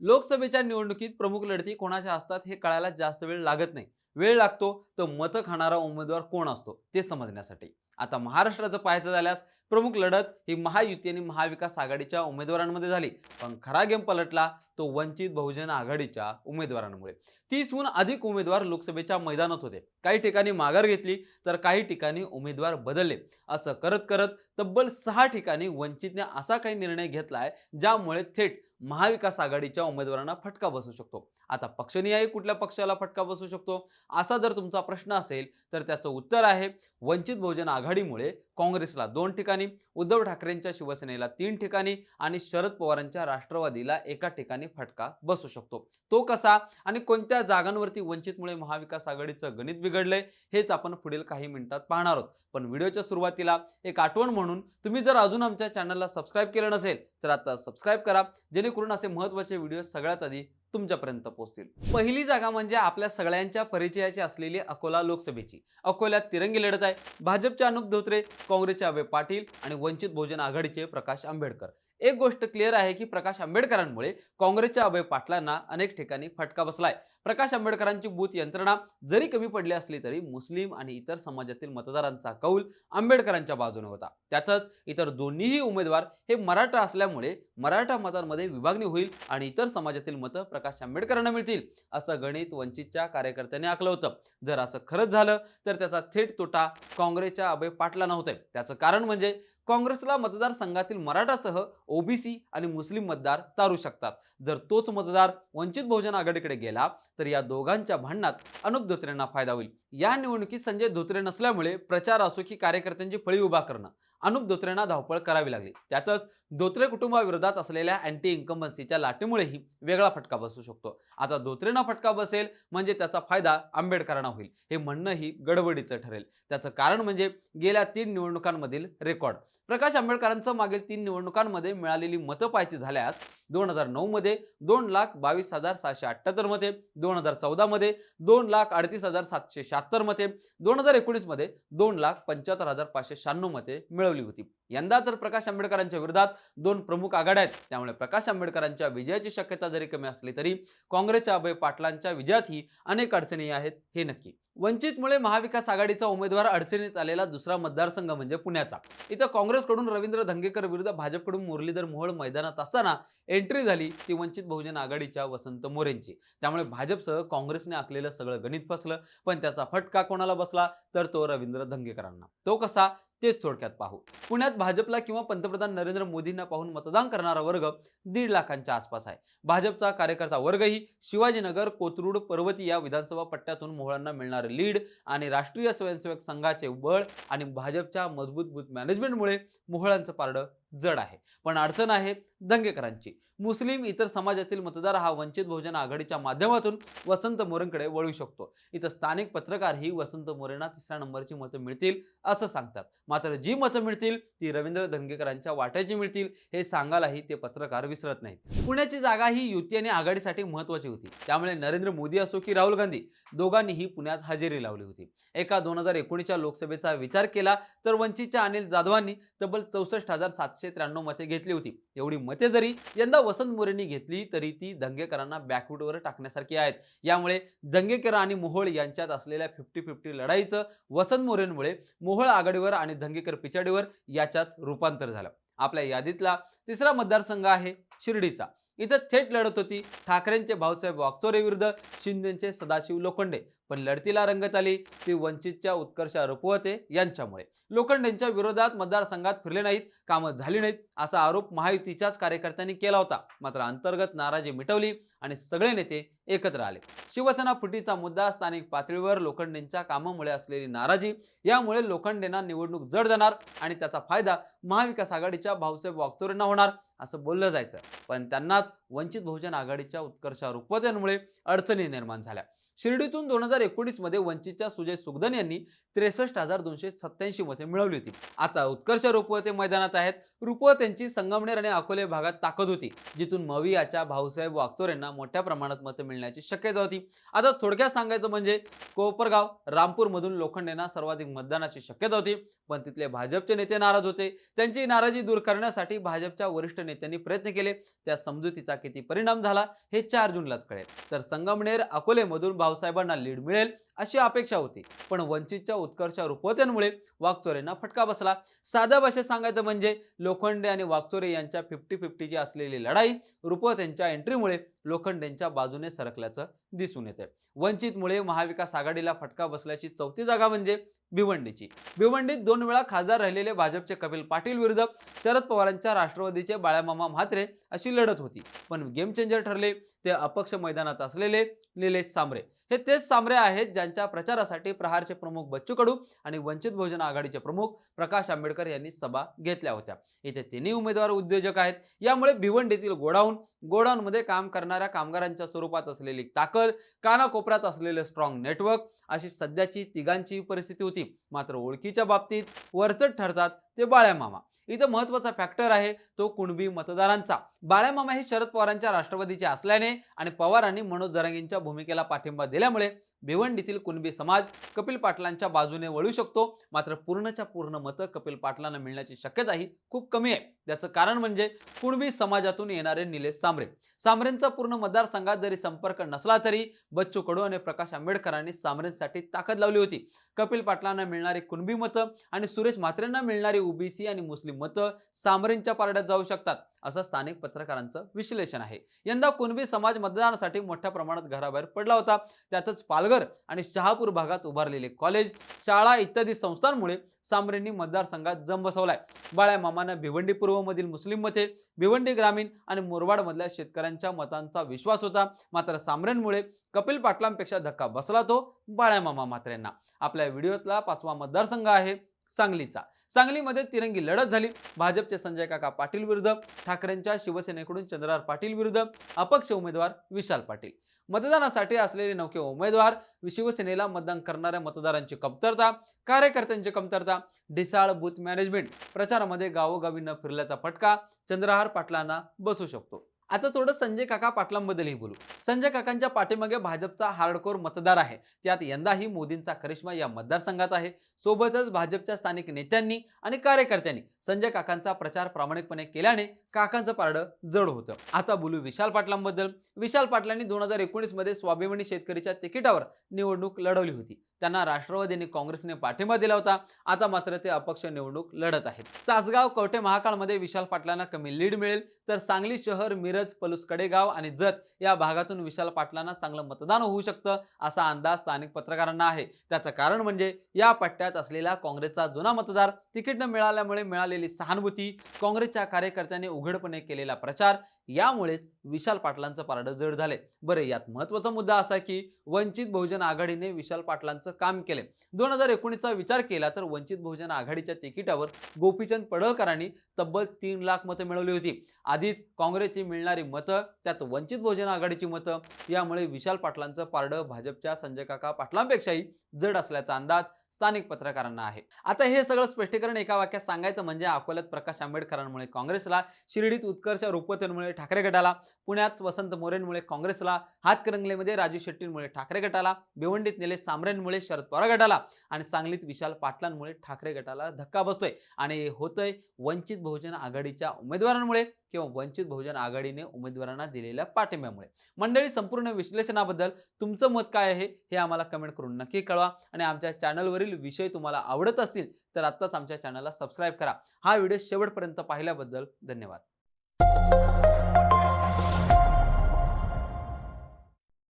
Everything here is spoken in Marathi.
लोकसभेच्या निवडणुकीत प्रमुख लढती कोणाच्या असतात हे कळायला जास्त वेळ लागत नाही. वेळ लागतो तर मतं खाणारा उमेदवार कोण असतो ते समजण्यासाठी. आता महाराष्ट्राचं पाहायचं झाल्यास प्रमुख लढत ही महायुती आणि महाविकास आघाडीच्या उमेदवारांमध्ये झाली. पण खरा गेम पलटला तो वंचित बहुजन आघाडीच्या उमेदवारांमुळे. तीसहून अधिक उमेदवार लोकसभेच्या मैदानात होते. काही ठिकाणी माघार घेतली तर काही ठिकाणी उमेदवार बदलले. असं करत करत तब्बल सहा ठिकाणी वंचितने असा काही निर्णय घेतला आहे ज्यामुळे थेट महाविकास आघाडीच्या उमेदवारांना फटका बसू शकतो. आता पक्षनिहाय कुठल्या पक्षाला फटका बसू शकतो? असा जर तुमचा प्रश्न असेल तर त्याचं उत्तर आहे वंचित बहुजन आघाडीमुळे काँग्रेसला दोन ठिकाणी उद्धव ठाकरेंच्या शिवसेनेला तीन ठिकाणी आणि शरद पवारांच्या राष्ट्रवादीला एका ठिकाणी फटका बसू शकतो. तो कसा आणि कोणत्या जागांवरती वंचितमुळे महाविकास आघाडीचं गणित बिघडलंय हेच आपण पुढील काही मिनिटात पाहणार आहोत. पण व्हिडिओच्या सुरुवातीला एक आठवण म्हणून तुम्ही जर अजून आमच्या चॅनलला सबस्क्राईब केलं नसेल तर आता सबस्क्राईब करा जेणेकरून असे महत्त्वाचे व्हिडिओ सगळ्यात आधी तुमच्यापर्यंत पोहोचतील. पहिली जागा म्हणजे आपल्या सगळ्यांच्या परिचयाची असलेली अकोला लोकसभेची. अकोल्यात तिरंगी लढत आहे. भाजपचे अनुप धोत्रे काँग्रेसचे अभय पाटील आणि वंचित बहुजन आघाडीचे प्रकाश आंबेडकर. एक गोष्ट क्लिअर आहे की प्रकाश आंबेडकरांमुळे काँग्रेसच्या अभय पाटलांना अनेक ठिकाणी फटका बसलाय. प्रकाश आंबेडकरांची बूथ यंत्रणा जरी कमी पडली असली तरी मुस्लिम आणि इतर समाजातील मतदारांचा कौल आंबेडकरांच्या बाजूने होता. त्यातच इतर दोन्हीही उमेदवार हे मराठा असल्यामुळे मराठा मतांमध्ये विभागणी होईल आणि इतर समाजातील मतं प्रकाश आंबेडकरांना मिळतील असं गणित वंचितच्या कार्यकर्त्यांनी आखलं होतं. जर असं खरंच झालं तर त्याचा थेट तोटा काँग्रेसच्या अभय पाटलांना होतोय. त्याचं कारण म्हणजे काँग्रेसला मतदारसंघातील मराठासह ओबीसी आणि मुस्लिम मतदार तारू शकतात. जर तोच मतदार वंचित बहुजन आघाडीकडे गेला तर या दोघांच्या भांडणात अनुप धोत्रेंना फायदा होईल. या निवडणुकीत संजय धोत्रे नसल्यामुळे प्रचार असो की कार्यकर्त्यांची फळी उभा करणं अनुप धोत्रेंना धावपळ करावी लागली. त्यातच धोत्रे कुटुंबाविरोधात असलेल्या अँटी इन्कम्बन्सीच्या लाटेमुळेही वेगळा फटका बसू शकतो. आता धोत्रेंना फटका बसेल म्हणजे त्याचा फायदा आंबेडकरांना होईल. हे म्हणणंही गडबडीचं ठरेल. त्याचं कारण म्हणजे गेल्या तीन निवडणुकांमधील रेकॉर्ड. प्रकाश आंबेडकरांचं मागील तीन निवडणुकांमध्ये मिळालेली मतं पाहायची झाल्यास दोन हजार नऊमध्ये दोन लाख बावीस हजार सहाशे अठ्ठ्याहत्तरमध्ये दोन हजार चौदामध्ये दोन लाख अडतीस हजार सातशे शहात्तरमध्ये दोन हजार एकोणीसमध्ये दोन लाख पंच्याहत्तर हजार पाचशे शहाण्णव मते मिळवली होती. यंदा तर प्रकाश आंबेडकरांच्या विरोधात दोन प्रमुख आघाड्या आहेत. त्यामुळे प्रकाश आंबेडकरांच्या विजयाची शक्यता जरी कमी असली तरी काँग्रेसच्या अभय पाटलांच्या विजयातही अनेक अडचणी आहेत हे नक्की. वंचितमुळे महाविकास आघाडीचा उमेदवार अडचणीत आलेला दुसरा मतदारसंघ म्हणजे पुण्याचा. इथं काँग्रेसकडून रवींद्र धंगेकर विरुद्ध भाजपकडून मुरलीधर मोहोळ मैदानात असताना एंट्री झाली ती वंचित बहुजन आघाडीच्या वसंत मोरेंची. त्यामुळे भाजपसह काँग्रेसने आखलेलं सगळं गणित फसलं पण त्याचा फटका कोणाला बसला? तर तो रवींद्र धंगेकरांना. तो कसा? तेच थोडक्यात पाहू. पुण्यात भाजपला किंवा पंतप्रधान नरेंद्र मोदींना पाहून मतदान करणारा वर्ग दीड लाखांच्या आसपास आहे. भाजपचा कार्यकर्ता वर्गही शिवाजीनगर कोथरूड पर्वती या विधानसभा पट्ट्यातून मोहळांना मिळणारे लीड आणि राष्ट्रीय स्वयंसेवक संघाचे बळ आणि भाजपच्या मजबूत बूथ मॅनेजमेंटमुळे मोहळांचं पारडं जड आहे. पण अडचण आहे दंगेकरांची. मुस्लिम इतर समाजातील मतदार हा वंचित बहुजन आघाडीच्या माध्यमातून वसंत मोरेंकडे वळू शकतो. इथं स्थानिक पत्रकार ही वसंत मोरेंना तिसऱ्या नंबरची मतं मिळतील असं सांगतात. मात्र जी मतं मिळतील ती रवींद्र धंगेकरांच्या वाट्याची मिळतील हे सांगायलाही ते पत्रकार विसरत नाहीत. पुण्याची जागा ही युती आणि आघाडीसाठी महत्वाची होती. त्यामुळे नरेंद्र मोदी असो की राहुल गांधी दोघांनीही पुण्यात हजेरी लावली होती. एका दोन हजार एकोणीसच्या लोकसभेचा विचार केला तर वंचितच्या अनिल जाधवांनी तब्बल चौसष्ट हजार सातशे त्र्याण्णव मते घेतली होती. एवढी मते जरी यंदा वसंत मोरेंनी घेतली तरी ती दंगेकरांना बॅकवुडवर टाकण्यासारखी आहेत. यामुळे दंगेकर आणि मोहोळ यांच्यात असलेल्या फिफ्टी फिफ्टी लढाईचं वसंत मोरेंमुळे मोहोळ आघाडीवर आणि दंगेकर पिछाडीवर याच्यात रूपांतर झालं. आपल्या यादीतला तिसरा मतदारसंघ आहे शिर्डीचा. इथं थेट लढत होती. ठाकरेंचे भाऊसाहेब वागचोरे विरुद्ध शिंदेचे सदाशिव लोखंडे. पण लढतीला रंगत आली ती वंचितच्या उत्कर्ष रुपवते यांच्यामुळे. लोखंडेंच्या विरोधात मतदारसंघात फिरले नाहीत कामं झाली नाहीत असा आरोप महायुतीच्याच कार्यकर्त्यांनी केला होता. मात्र अंतर्गत नाराजी मिटवली आणि सगळे नेते एकत्र आले. शिवसेना फुटीचा मुद्दा स्थानिक पातळीवर लोखंडेंच्या कामामुळे असलेली नाराजी यामुळे लोखंडेंना निवडणूक जड जाणार आणि त्याचा फायदा महाविकास आघाडीच्या भाऊसाहेब वागचोरेंना होणार. असं बोललं जायचं. पण त्यांनाच वंचित बहुजन आघाडीच्या उत्कर्ष रुपवत्यांमुळे अडचणी निर्माण झाल्या. शिर्डीतून दोन हजार एकोणीसमध्ये वंचितच्या सुजय सुगदन यांनी त्रेसष्ट हजार दोनशे सत्याऐंशी मते मिळवली होती. आता उत्कर्ष रुपवते मैदानात आहेत. रुपवतेंची संगमनेर आणि अकोले भागात ताकद होती जिथून मवियाच्या भाऊसाहेब वागचोर यांना मोठ्या प्रमाणात मतं मिळण्याची शक्यता होती. आता थोडक्यात सांगायचं म्हणजे कोपरगाव रामपूरमधून लोखंडेंना सर्वाधिक मतदानाची शक्यता होती पण तिथले भाजपचे नेते नाराज होते. त्यांची नाराजी दूर करण्यासाठी भाजपच्या वरिष्ठ नेत्यांनी प्रयत्न केले. त्या समजुतीचा किती परिणाम झाला हे चार जूनलाच कळेल. तर संगमनेर अकोलेमधून रावसाहेबांना लीड मिळेल अशी अपेक्षा होती. पण वंचितच्या उत्कर्ष रुपवत्यांमुळे वागचोरेंना फटका बसला. साध्या भाषेत सांगायचं म्हणजे लोखंडे आणि वाघचोरे यांच्या फिफ्टी फिफ्टीची असलेली लढाई रुपवत यांच्या एंट्रीमुळे लोखंडेंच्या बाजूने सरकल्याचं दिसून येते वंचितमुळे महाविकास आघाडीला फटका बसल्याची चौथी जागा म्हणजे भिवंडीची. भिवंडीत दोन वेळा खासदार राहिलेले भाजपचे कपिल पाटील विरुद्ध शरद पवारांच्या राष्ट्रवादीचे बाळामामा म्हात्रे अशी लढत होती. पण गेम चेंजर ठरले ते अपक्ष मैदानात असलेले निलेश सांबरे हे तेच सांबरे आहेत ज्यांच्या प्रचारासाठी प्रहारचे प्रमुख बच्चू कडू आणि वंचित बहुजन आघाडीचे प्रमुख प्रकाश आंबेडकर यांनी सभा घेतल्या होत्या. इथे तिन्ही उमेदवार उद्योजक आहेत. यामुळे भिवंडीतील गोडाऊन गोडाऊनमध्ये काम करणाऱ्या कामगारांच्या स्वरूपात असलेली ताकद कानाकोपऱ्यात असलेले स्ट्रॉंग नेटवर्क अशी सध्याची तिघांची परिस्थिती होती. मात्र ओळखीच्या बाबतीत वरचढ ठरतात ते बाळ्या मामा इथं महत्त्वाचा फॅक्टर आहे तो कुणबी मतदारांचा. बाळ्यामामा हे शरद पवारांच्या राष्ट्रवादीचे असल्याने आणि पवारांनी मनोज जरांगेंच्या भूमिकेला पाठिंबा दिल्यामुळे भिवंडीतील कुणबी समाज कपिल पाटलांच्या बाजूने वळू शकतो. मात्र पूर्णच्या पूर्ण मतं कपिल पाटलांना मिळण्याची शक्यता ही खूप कमी आहे. त्याचं कारण म्हणजे कुणबी समाजातून येणारे निलेश सांबरे सांबरेंचा पूर्ण मतदारसंघात जरी संपर्क नसला तरी बच्चू कडू आणि प्रकाश आंबेडकरांनी सांबरेंसाठी ताकद लावली होती. कपिल पाटलांना मिळणारी कुणबी मतं आणि सुरेश म्हात्रेंना मिळणारी ओबीसी आणि मुस्लिम मतं सांबरेंच्या पारड्यात जाऊ शकतात. असं स्थानिक पत्रकारांचं विश्लेषण आहे. यंदा कुणबी समाज मतदानासाठी मोठ्या प्रमाणात घराबाहेर पडला होता. त्यातच पालघर आणि शहापूर भागात उभारलेले कॉलेज शाळा इत्यादी संस्थांमुळे सांबरेंनी मतदारसंघात जम बसवलाय. बाळ्यामामानं भिवंडी पूर्वमधील मुस्लिम मते भिवंडी ग्रामीण आणि मुरबाडमधल्या शेतकऱ्यांच्या मतांचा विश्वास होता. मात्र सांबरेंमुळे कपिल पाटलांपेक्षा धक्का बसला तो बाळ्यामामा मात्रेंना. आपल्या व्हिडिओतला पाचवा मतदारसंघ आहे. सांगलीचा. सांगलीमध्ये तिरंगी लढत झाली. भाजपचे संजय काका पाटील विरुद्ध ठाकरेंच्या शिवसेनेकडून चंद्रहार पाटील विरुद्ध अपक्ष उमेदवार विशाल पाटील. मतदानासाठी असलेले नौके उमेदवार शिवसेनेला मतदान करणाऱ्या मतदारांची कमतरता कार्यकर्त्यांची कमतरता ढिसाळ बूथ मॅनेजमेंट प्रचारामध्ये गावोगावी न फिरल्याचा फटका चंद्रहार पाटलांना बसू शकतो. आता थोडं संजय काका पाटलांबद्दलही बोलू. संजय काकांच्या पाठीमागे भाजपचा हार्डकोर मतदार आहे. त्यात यंदाही मोदींचा करिश्मा या मतदारसंघात आहे. सोबतच भाजपच्या स्थानिक नेत्यांनी आणि कार्यकर्त्यांनी संजय काकांचा प्रचार प्रामाणिकपणे केल्याने काकांचं पारडं जड होतं. आता बोलू विशाल पाटलांबद्दल. विशाल पाटलांनी दोन हजार एकोणीसमध्ये स्वाभिमानी शेतकरीच्या तिकिटावर निवडणूक लढवली होती. त्यांना राष्ट्रवादीने काँग्रेसने पाठिंबा दिला होता. आता मात्र ते अपक्ष निवडणूक लढत आहेत. तासगाव कवठे महाकाळमध्ये विशाल पाटलांना कमी लीड मिळेल. तर सांगली शहर मिरज पलूस कडेगाव आणि जत या भागातून विशाल पाटलांना चांगलं मतदान होऊ शकतं असा अंदाज स्थानिक पत्रकारांना आहे. त्याचं कारण म्हणजे या पट्ट्यात असलेला काँग्रेसचा जुना मतदार तिकीट न मिळाल्यामुळे मिळालेली सहानुभूती काँग्रेसच्या कार्यकर्त्यांनी उघडपणे केलेला प्रचार यामुळेच विशाल पाटलांचं पारडं जड झाले. बरं यात महत्त्वाचा मुद्दा असा की वंचित बहुजन आघाडीने विशाल पाटलांचं काम केले. दोन हजार एकोणीसचा विचार केला तर वंचित बहुजन आघाडीच्या तिकिटावर गोपीचंद पडळकरांनी तब्बल तीन लाख मतं मिळवली होती. आधीच काँग्रेसची मिळणारी मतं त्यात वंचित बहुजन आघाडीची मतं. यामुळे विशाल पाटलांचं पारडं भाजपच्या संजय काका पाटलांपेक्षाही जड असल्याचा अंदाज. स्थानिक पत्रकारांना आहे. आता हे सगळं स्पष्टीकरण एका वाक्यात सांगायचं म्हणजे अकोल्यात प्रकाश आंबेडकरांमुळे काँग्रेसला शिर्डीत उत्कर्ष रुपतेंमुळे ठाकरे गटाला पुण्यात वसंत मोरेंमुळे काँग्रेसला हातकरंगलेमध्ये राजू शेट्टींमुळे ठाकरे गटाला भिवंडीत निलेश सामरेंमुळे शरद पवार गटाला आणि सांगलीत विशाल पाटलांमुळे ठाकरे गटाला धक्का बसतोय. आणि हे होतंय वंचित बहुजन आघाडीच्या उमेदवारांमुळे किंवा वंचित बहुजन आघाडीने उमेदवारांना दिलेल्या पाठिंब्यामुळे. मंडळी संपूर्ण विश्लेषणाबद्दल तुमचं मत काय आहे हे आम्हाला कमेंट करून नक्की कळवा आणि आमच्या चॅनलवरील विषय तुम्हाला आवडत असतील तर आत्ताच आमच्या चॅनलला सबस्क्राईब करा. हा व्हिडिओ शेवटपर्यंत पाहिल्याबद्दल धन्यवाद.